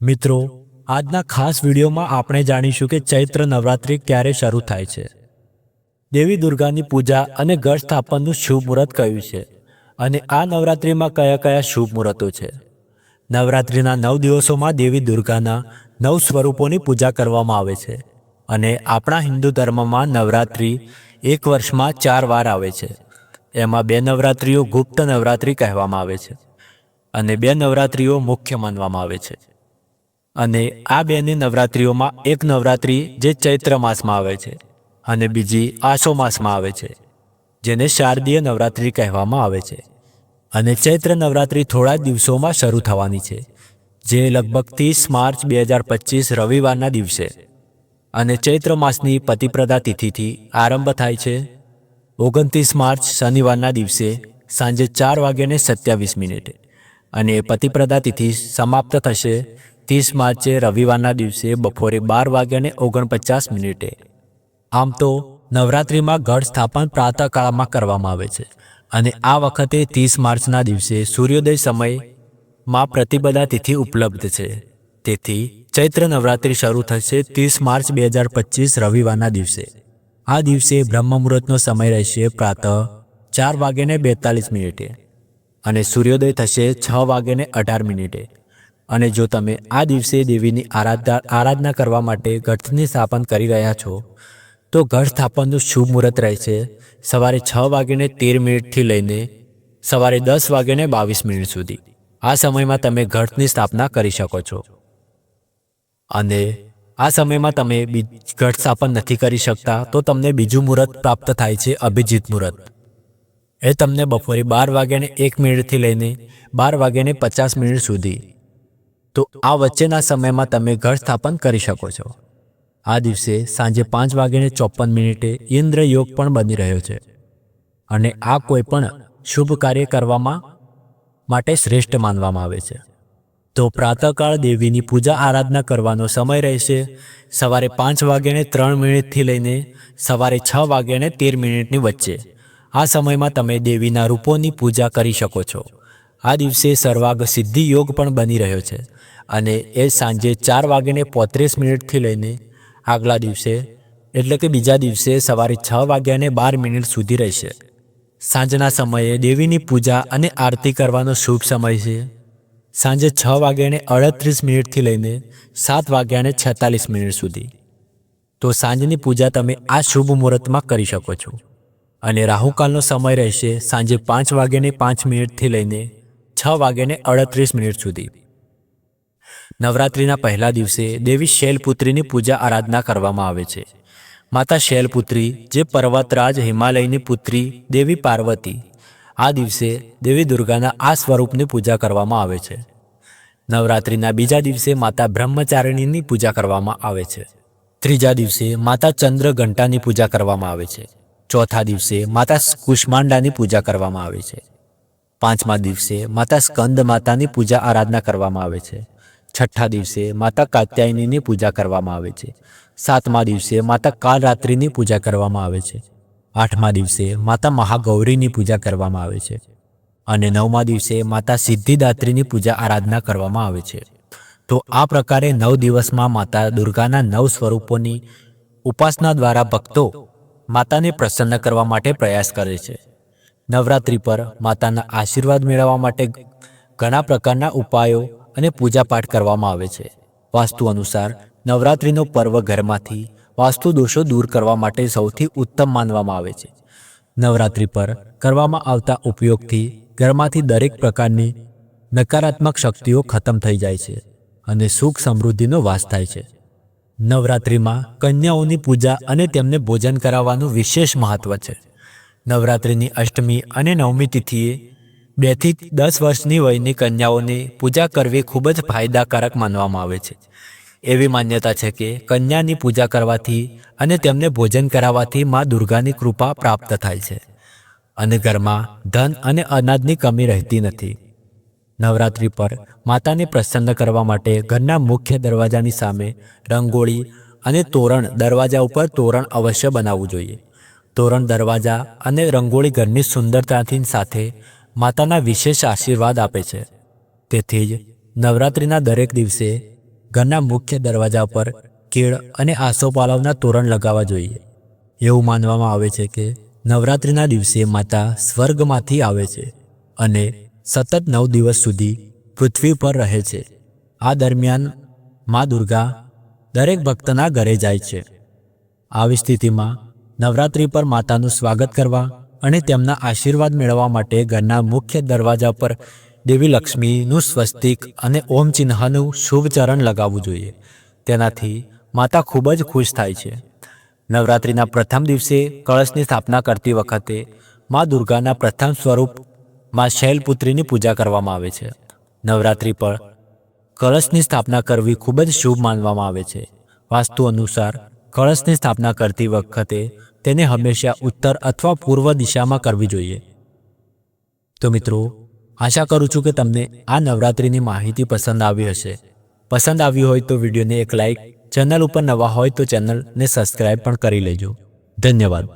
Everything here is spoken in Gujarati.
મિત્રો, આજના ખાસ વિડીયોમાં આપણે જાણીશું કે ચૈત્ર નવરાત્રિ ક્યારે શરૂ થાય છે. દેવી દુર્ગાની પૂજા અને ગઢ સ્થાપનનું શુભ મુહૂર્ત કયું છે અને આ નવરાત્રિમાં કયા કયા શુભ મુહૂર્તો છે? નવરાત્રિના નવ દિવસોમાં દેવી દુર્ગાના નવ સ્વરૂપોની પૂજા કરવામાં આવે છે અને આપણા હિન્દુ ધર્મમાં નવરાત્રિ એક વર્ષમાં ચાર વાર આવે છે. એમાં બે નવરાત્રિઓ ગુપ્ત નવરાત્રિ કહેવામાં આવે છે અને બે નવરાત્રિઓ મુખ્ય માનવામાં આવે છે. અને આ બેની નવરાત્રિઓમાં એક નવરાત્રિ જે ચૈત્ર માસમાં આવે છે અને બીજી આસો માસમાં આવે છે, જેને શારદીય નવરાત્રિ કહેવામાં આવે છે. અને ચૈત્ર નવરાત્રિ થોડા દિવસોમાં શરૂ થવાની છે, જે લગભગ ત્રીસ માર્ચ બે હજાર પચીસ રવિવારના દિવસે. અને ચૈત્ર માસની પતિપ્રદા તિથિથી આરંભ થાય છે, ઓગણત્રીસ માર્ચ શનિવારના દિવસે સાંજે ચાર વાગ્યાને સત્યાવીસ મિનિટે. અને પતિપ્રદા તિથિ સમાપ્ત થશે ત્રીસ માર્ચે રવિવારના દિવસે બપોરે બાર વાગ્યાને ઓગણપચાસ મિનિટે. આમ તો નવરાત્રિમાં ગઢ સ્થાપન પ્રાતઃકાળમાં કરવામાં આવે છે અને આ વખતે ત્રીસ માર્ચના દિવસે સૂર્યોદય સમયમાં પ્રતિપદા તિથિ ઉપલબ્ધ છે. તેથી ચૈત્ર નવરાત્રિ શરૂ થશે ત્રીસ માર્ચ બે હજાર પચીસ રવિવારના દિવસે. આ દિવસે બ્રહ્મ સમય રહેશે પ્રાતઃ ચાર વાગ્યાને બેતાલીસ મિનિટે અને સૂર્યોદય થશે છ વાગ્યાને અઢાર મિનિટે. અને જો તમે આ દિવસે દેવીની આરાધના આરાધના કરવા માટે ગઢની સ્થાપન કરી રહ્યા છો, તો ગઢ સ્થાપનનું શુભ મુહૂર્ત રહેશે. સવારે છ વાગ્યાને તેર મિનિટથી લઈને સવારે દસ વાગ્યાને બાવીસ મિનિટ સુધી. આ સમયમાં તમે ગઢની સ્થાપના કરી શકો છો. અને આ સમયમાં તમે ગઢ સ્થાપન નથી કરી શકતા, તો તમને બીજું મુહૂર્ત પ્રાપ્ત થાય છે, અભિજીત મુહૂર્ત. એ તમને બપોરે બાર વાગ્યાને એક મિનિટથી લઈને બાર વાગ્યાને પચાસ મિનિટ સુધી તો આ વચ્ચેના સમયમાં તમે ઘર સ્થાપન કરી શકો છો. આ દિવસે સાંજે પાંચ વાગીને ચોપન મિનિટે ઇન્દ્ર યોગ પણ બની રહ્યો છે. અને આ કોઈ પણ શુભ કાર્ય કરવામાં માટે શ્રેષ્ઠ માનવામાં આવે છે. તો પ્રાતઃકાળ દેવીની પૂજા આરાધના કરવાનો સમય રહેશે. સવારે પાંચ વાગ્યાને ત્રણ મિનિટથી લઈને સવારે છ વાગ્યાને તેર મિનિટની વચ્ચે. આ સમયમાં તમે દેવીના રૂપોની પૂજા કરી શકો છો. આ દિવસે સર્વાગ સિદ્ધિ યોગ પણ બની રહ્યો છે અને એ સાંજે ચાર વાગ્યાને પોત્રીસ મિનિટથી લઈને આગલા દિવસે, એટલે કે બીજા દિવસે સવારે છ વાગ્યાને બાર મિનિટ સુધી રહેશે. સાંજના સમયે દેવીની પૂજા અને આરતી કરવાનો શુભ સમય છે. સાંજે છ વાગ્યાને અડત્રીસ મિનિટથી લઈને સાત વાગ્યાને છેતાલીસ મિનિટ સુધી. તો સાંજની પૂજા તમે આ શુભ મુહૂર્તમાં કરી શકો છો. અને રાહુકાલનો સમય રહેશે સાંજે પાંચ વાગ્યાને પાંચ મિનિટથી લઈને છ વાગ્યાને અડત્રીસ મિનિટ સુધી. નવરાત્રિના પહેલા દિવસે દેવી શૈલપુત્રીની પૂજા આરાધના કરવામાં આવે છે. માતા શૈલપુત્રી, જે પર્વતરાજ હિમાલયની પુત્રી દેવી પાર્વતી, આ દિવસે દેવી દુર્ગાના આ સ્વરૂપની પૂજા કરવામાં આવે છે. નવરાત્રિના બીજા દિવસે માતા બ્રહ્મચારિણીની પૂજા કરવામાં આવે છે. ત્રીજા દિવસે માતા ચંદ્ર ઘંટાની પૂજા કરવામાં આવે છે. ચોથા દિવસે માતા કુષ્માંડાની પૂજા કરવામાં આવે છે. પાંચમા દિવસે માતા સ્કંદ માતાની પૂજા આરાધના કરવામાં આવે છે. છઠ્ઠા દિવસે માતા કાત્યાયનીની પૂજા કરવામાં આવે છે. સાતમા દિવસે માતા કાલરાત્રિની પૂજા કરવામાં આવે છે. આઠમા દિવસે માતા મહાગૌરીની પૂજા કરવામાં આવે છે. અને નવમા દિવસે માતા સિદ્ધિદાત્રીની પૂજા આરાધના કરવામાં આવે છે. તો આ પ્રકારે નવ દિવસમાં માતા દુર્ગાના નવ સ્વરૂપોની ઉપાસના દ્વારા ભક્તો માતાને પ્રસન્ન કરવા માટે પ્રયાસ કરે છે. નવરાત્રિ પર માતાના આશીર્વાદ મેળવવા માટે ઘણા પ્રકારના ઉપાયો અને પૂજાપાઠ કરવામાં આવે છે. વાસ્તુ અનુસાર, નવરાત્રિનો પર્વ ઘરમાંથી વાસ્તુ દોષો દૂર કરવા માટે સૌથી ઉત્તમ માનવામાં આવે છે. નવરાત્રિ પર કરવામાં આવતા ઉપયોગથી ઘરમાંથી દરેક પ્રકારની નકારાત્મક શક્તિઓ ખતમ થઈ જાય છે અને સુખ સમૃદ્ધિનો વાસ થાય છે. નવરાત્રિમાં કન્યાઓની પૂજા અને તેમને ભોજન કરાવવાનું વિશેષ મહત્વ છે. નવરાત્રિની અષ્ટમી અને નવમી તિથિએ બેથી દસ વર્ષની વયની કન્યાઓની પૂજા કરવી ખૂબ જ ફાયદાકારક માનવામાં આવે છે. એવી માન્યતા છે કે કન્યાની પૂજા કરવાથી અને તેમને ભોજન કરાવવાથી મા દુર્ગાની કૃપા પ્રાપ્ત થાય છે અને ઘરમાં ધન અને અનાજની કમી રહેતી નથી. નવરાત્રિ પર માતાને પ્રસન્ન કરવા માટે ઘરના મુખ્ય દરવાજાની સામે રંગોળી અને તોરણ દરવાજા ઉપર તોરણ અવશ્ય બનાવવું જોઈએ. તોરણ દરવાજા અને રંગોળી ઘરની સુંદરતાથી સાથે માતાના વિશેષ આશીર્વાદ આપે છે. તેથી જ નવરાત્રિના દરેક દિવસે ઘરના મુખ્ય દરવાજા પર કેળ અને આસોપાલવના તોરણ લગાવવા જોઈએ. એવું માનવામાં આવે છે કે નવરાત્રિના દિવસે માતા સ્વર્ગમાંથી આવે છે અને સતત નવ દિવસ સુધી પૃથ્વી પર રહે છે. આ દરમિયાન મા દુર્ગા દરેક ભક્તના ઘરે જાય છે. આવી સ્થિતિમાં નવરાત્રિ પર માતાનું સ્વાગત કરવા અને તેમના આશીર્વાદ મેળવવા માટે ઘરના મુખ્ય દરવાજા પર દેવી લક્ષ્મીનું સ્વસ્તિક અને ઓમ ચિહ્નનું શુભ ચરણ લગાવવું જોઈએ. તેનાથી માતા ખૂબ જ ખુશ થાય છે. નવરાત્રિના પ્રથમ દિવસે કળશની સ્થાપના કરતી વખતે મા દુર્ગાના પ્રથમ સ્વરૂપ મા શૈલપુત્રીની પૂજા કરવામાં આવે છે. નવરાત્રિ પર કળશની સ્થાપના કરવી ખૂબ જ શુભ માનવામાં આવે છે. વાસ્તુ અનુસાર કળશની સ્થાપના કરતી વખતે તેને હંમેશા ઉત્તર અથવા પૂર્વ દિશામાં કરવી જોઈએ. તો મિત્રો, આશા કરું છું કે તમને આ નવરાત્રિની માહિતી પસંદ આવી હશે. પસંદ આવી હોય તો વિડીયોને એક લાઇક ચેનલ ઉપર નવા હોય તો ચેનલને સબસ્ક્રાઈબ પણ કરી લેજો. ધન્યવાદ.